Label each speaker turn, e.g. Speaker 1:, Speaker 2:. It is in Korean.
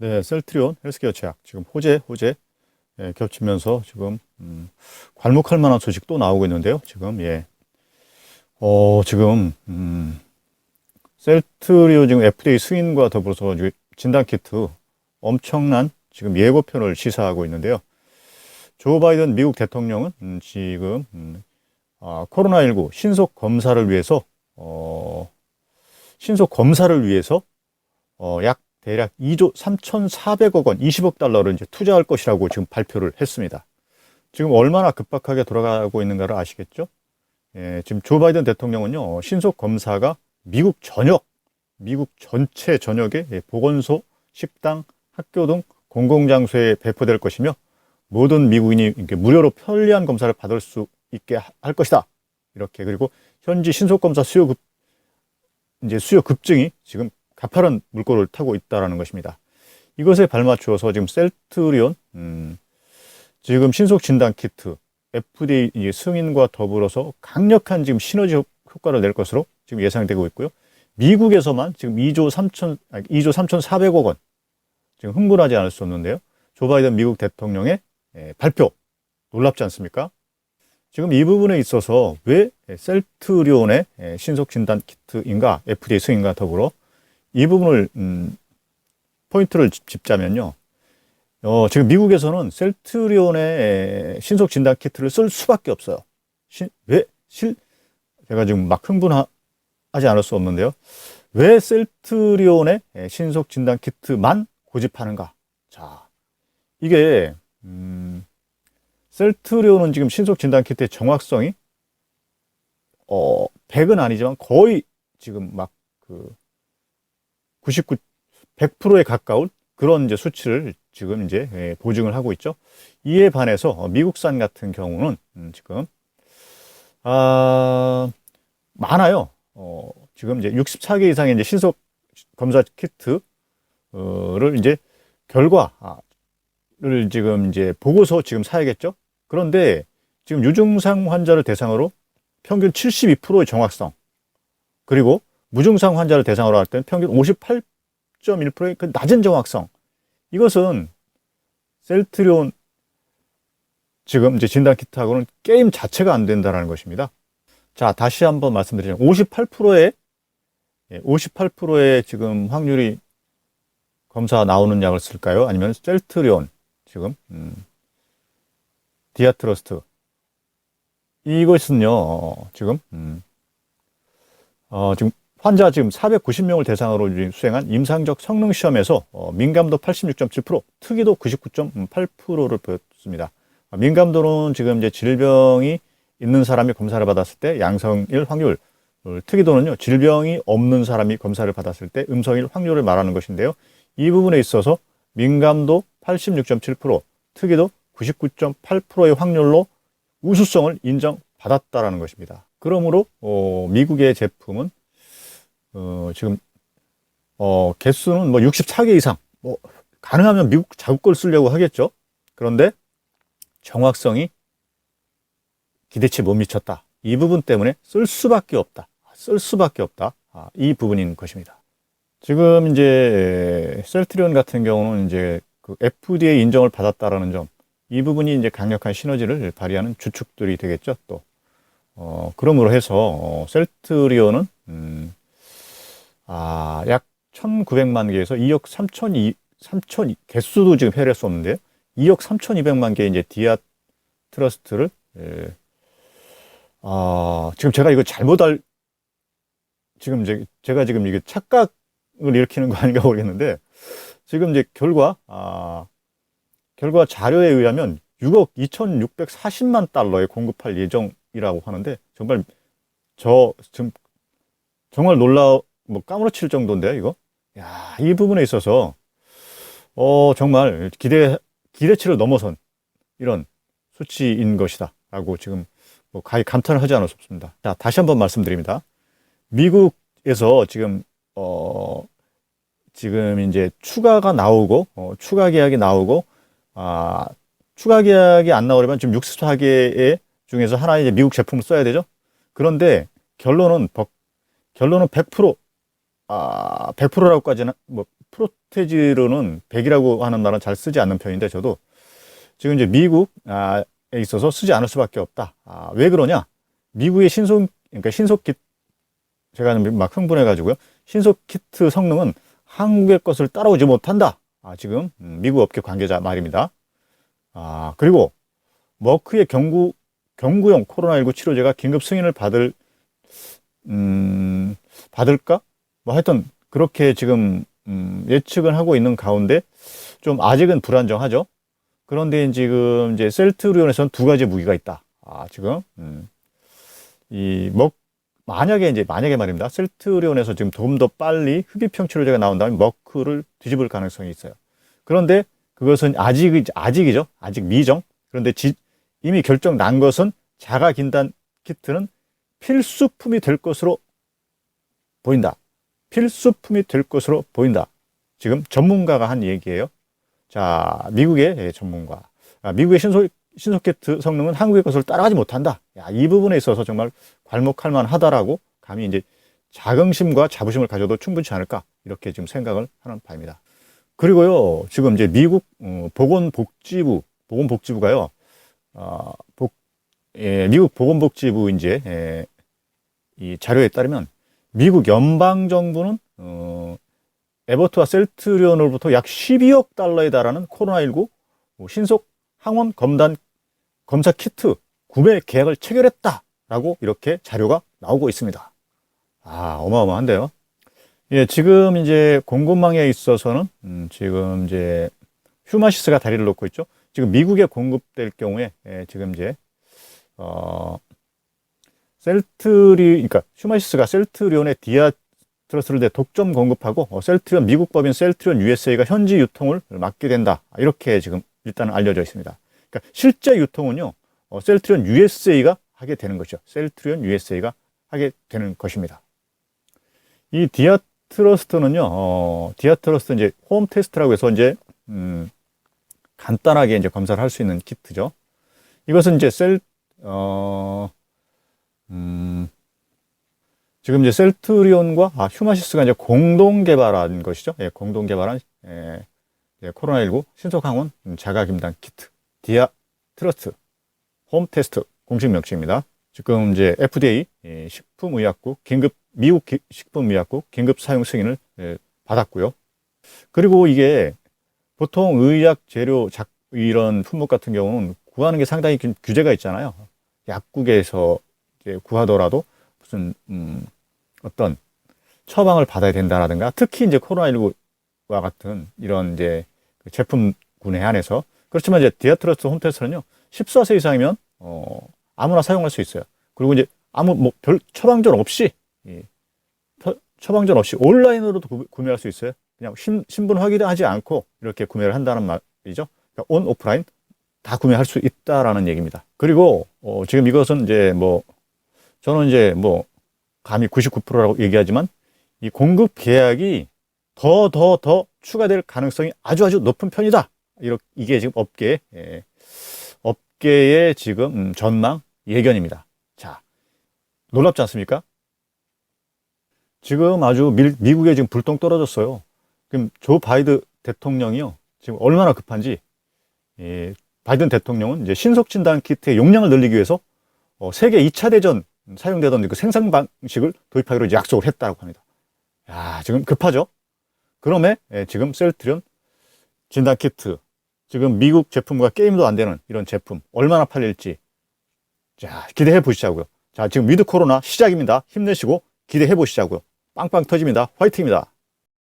Speaker 1: 네, 셀트리온 헬스케어 제약 지금 호재 호재 예, 겹치면서 지금 음, 괄목할 만한 소식 또 나오고 있는데요. 지금 예, 어 지금 음, 셀트리온 지금 FDA 승인과 더불어서 진단 키트 엄청난 지금 예고편을 시사하고 있는데요. 조 바이든 미국 대통령은 음, 지금 음, 아, 코로나19 신속 검사를 위해서 어, 신속 검사를 위해서 어, 약 대략 2조 3,400억 원, 20억 달러를 이제 투자할 것이라고 지금 발표를 했습니다. 지금 얼마나 급박하게 돌아가고 있는가를 아시겠죠? 예, 지금 조 바이든 대통령은요, 신속 검사가 미국 전역, 미국 전체 전역에 예, 보건소, 식당, 학교 등 공공장소에 배포될 것이며 모든 미국인이 무료로 편리한 검사를 받을 수 있게 하- 할 것이다. 이렇게 그리고 현지 신속 검사 수요 급 이제 수요 급증이 지금 가파른 물꼬를 타고 있다라는 것입니다. 이것에 발맞추어서 지금 셀트리온 음, 지금 신속 진단 키트 FDA 이 승인과 더불어서 강력한 지금 시너지 효- 효과를 낼 것으로 지금 예상되고 있고요. 미국에서만 지금 2조 3천 아니, 2조 3,400억 원 지금 흥분하지 않을 수 없는데요. 조 바이든 미국 대통령의 예, 발표 놀랍지 않습니까? 지금 이 부분에 있어서 왜 셀트리온의 예, 신속 진단 키트인가 FDA 승인과 더불어 이 부분을 음, 포인트를 짚- 짚자면요. 어, 지금 미국에서는 셀트리온의 에, 신속 진단 키트를 쓸 수밖에 없어요. 시- 왜 실? 제가 지금 막 흥분하지 않을 수 없는데요. 왜 셀트리온의 에, 신속 진단 키트만 고집하는가? 자, 이게 음, 셀트리온은 지금 신속 진단 키트의 정확성이 어, 100은 아니지만 거의 지금 막그 99, 100%에 가까운 그런 이제 수치를 지금 이제 예, 보증을 하고 있죠. 이에 반해서 어, 미국산 같은 경우는 음, 지금 아 많아요. 어, 지금 이제 64개 이상의 이제 신속 검사 키트를 이제 결과를 지금 이제 보고서 지금 사야겠죠. 그런데 지금 유증상 환자를 대상으로 평균 72%의 정확성 그리고 무증상 환자를 대상으로 할 때는 평균 58.1%의 그 낮은 정확성. 이것은 셀트리온 지금 이제 진단 키트하고는 게임 자체가 안 된다는 것입니다. 자, 다시 한번 말씀드리면 58%의 58%의 지금 확률이 검사 나오는 약을 쓸까요? 아니면 셀트리온 지금 음, 디아트러스트 이것은요 어, 지금 음, 어, 지금 환자 지금 490명을 대상으로 수행한 임상적 성능 시험에서 어, 민감도 86.7%, 특이도 99.8%를 보였습니다. 아, 민감도는 지금 이제 질병이 있는 사람이 검사를 받았을 때 양성일 확률, 어, 특이도는요 질병이 없는 사람이 검사를 받았을 때 음성일 확률을 말하는 것인데요. 이 부분에 있어서 민감도 86.7%, 특이도 99.8%의 확률로 우수성을 인정받았다라는 것입니다. 그러므로 어, 미국의 제품은 어, 지금 어, 개수는 뭐 64개 이상, 뭐 가능하면 미국 자국 걸 쓰려고 하겠죠. 그런데 정확성이 기대치 못 미쳤다. 이 부분 때문에 쓸 수밖에 없다. 쓸 수밖에 없다. 아, 이 부분인 것입니다. 지금 이제 셀트리온 같은 경우는 이제 그 FDA 인정을 받았다라는 점, 이 부분이 이제 강력한 시너지를 발휘하는 주축들이 되겠죠. 또 어, 그러므로 해서 어, 셀트리온은 음, 아, 약 1,900만 개에서 2억 3천 3천 개수도 지금 헤아릴 수 없는데요. 2억 3,200만 개의 이제 디아 트러스트를 예. 아, 지금 제가 이거 잘못 알 지금 이제 제가 지금 이게 착각을 일으키는 거 아닌가 모르겠는데 지금 이제 결과 아, 결과 자료에 의하면 6억 2,640만 달러에 공급할 예정이라고 하는데 정말 저 지금 정말 놀라 뭐 까무러칠 정도인데요, 이거. 야, 이 부분에 있어서 어 정말 기대 기대치를 넘어선 이런 수치인 것이다 라고 지금 뭐 가히 감탄을 하지 않을 수 없습니다. 자, 다시 한번 말씀드립니다. 미국에서 지금 어 지금 이제 추가가 나오고 어, 추가 계약이 나오고 아 추가 계약이 안 나오려면 지금 64개 중에서 하나 이제 미국 제품을 써야 되죠. 그런데 결론은 버- 결론은 100% 아, 100%라고까지는 뭐 프로테지로는 100이라고 하는 말은 잘 쓰지 않는 편인데 저도 지금 이제 미국에 있어서 쓰지 않을 수밖에 없다. 아, 왜 그러냐? 미국의 신속 그러니까 신속 킷 제가 막 흥분해 가지고요. 신속 키트 성능은 한국의 것을 따라오지 못한다. 아, 지금 음, 미국 업계 관계자 말입니다. 아, 그리고 머크의 경구 경구용 코로나19 치료제가 긴급 승인을 받을 음, 받을까? 뭐 하여튼 그렇게 지금 음, 예측을 하고 있는 가운데 좀 아직은 불안정하죠. 그런데 지금 이제 셀트리온에서는 두 가지 무기가 있다. 아, 지금 음, 이 먹, 만약에 이제 만약에 말입니다. 셀트리온에서 지금 좀 더 빨리 흡입형 치료제가 나온다면 머크를 뒤집을 가능성이 있어요. 그런데 그것은 아직 아직이죠. 아직 미정. 그런데 지, 이미 결정 난 것은 자가 진단 키트는 필수품이 될 것으로 보인다. 필수품이 될 것으로 보인다. 지금 전문가가 한 얘기예요. 자, 미국의 예, 전문가. 아, 미국의 신속, 신속키트 성능은 한국의 것을 따라가지 못한다. 야, 이 부분에 있어서 정말 괄목할 만하다라고 감히 이제 자긍심과 자부심을 가져도 충분치 않을까 이렇게 지금 생각을 하는 바입니다. 그리고요, 지금 이제 미국 어, 보건복지부 보건복지부가요, 어, 복, 예, 미국 보건복지부 이제 예, 이 자료에 따르면 미국 연방 정부는 어, 에버트와 셀트리온으로부터 약 12억 달러에 달하는 코로나19 신속 항원 검단 검사 키트 구매 계약을 체결했다라고 이렇게 자료가 나오고 있습니다. 아, 어마어마한데요. 예, 지금 이제 공급망에 있어서는 음, 지금 이제 휴마시스가 다리를 놓고 있죠. 지금 미국에 공급될 경우에 예, 지금 이제 어 셀트리 그러니까 휴마시스가 셀트리온의 디아트러스를 내 독점 공급하고 어, 셀트리온 미국 법인 셀트리온 USA가 현지 유통을 맡게 된다. 이렇게 지금 일단은 알려져 있습니다. 그러니까 실제 유통은요. 어, 셀트리온 USA가 하게 되는 것이죠. 셀트리온 USA가 하게 되는 것입니다. 이 디아트러스트는요, 어, 디아트러스트 이제 홈 테스트라고 해서 이제, 음, 간단하게 이제 검사를 할 수 있는 키트죠. 이것은 이제 셀, 어, 음, 지금 이제 셀트리온과 아, 휴마시스가 이제 공동 개발한 것이죠. 예, 공동 개발한 예, 예, 코로나19 신속항원 자가 김단 키트 디아 트러스트 홈 테스트 공식 명칭입니다. 지금 이제 FDA 예, 식품의약국 긴급 미국 기, 식품의약국 긴급 사용 승인을 예, 받았고요. 그리고 이게 보통 의약 재료 작 이런 품목 같은 경우는 구하는 게 상당히 규- 규제가 있잖아요. 약국에서 구하더라도 무슨 음, 어떤 처방을 받아야 된다라든가 특히 이제 코로나19와 같은 이런 이제 그 제품 군에 한해서 그렇지만 이제 디아트러스 홈테스트는요 14세 이상이면 어, 아무나 사용할 수 있어요. 그리고 이제 아무 뭐 별 처방전 없이 예, 처- 처방전 없이 온라인으로도 구, 구매할 수 있어요. 그냥 신, 신분 확인하지 않고 이렇게 구매를 한다는 말이죠. 그러니까 온 오프라인 다 구매할 수 있다라는 얘기입니다. 그리고 어, 지금 이것은 이제 뭐 저는 이제 뭐 감히 99%라고 얘기하지만 이 공급 계약이 더 더 더 추가될 가능성이 아주 아주 높은 편이다. 이렇게 이게 지금 업계 예, 업계의 지금 음, 전망 예견입니다. 자 놀랍지 않습니까? 지금 아주 미, 미국에 지금 불똥 떨어졌어요. 지금 조 바이든 대통령이요 지금 얼마나 급한지 예, 바이든 대통령은 이제 신속 진단 키트의 용량을 늘리기 위해서 어, 세계 2차 대전 사용되던 그 생산 방식을 도입하기로 약속을 했다고 합니다. 야, 지금 급하죠? 그럼에 예, 지금 셀트리온 진단 키트, 지금 미국 제품과 게임도 안 되는 이런 제품 얼마나 팔릴지 자, 기대해 보시자고요. 자, 지금 위드 코로나 시작입니다. 힘내시고 기대해 보시자고요. 빵빵 터집니다. 화이팅입니다.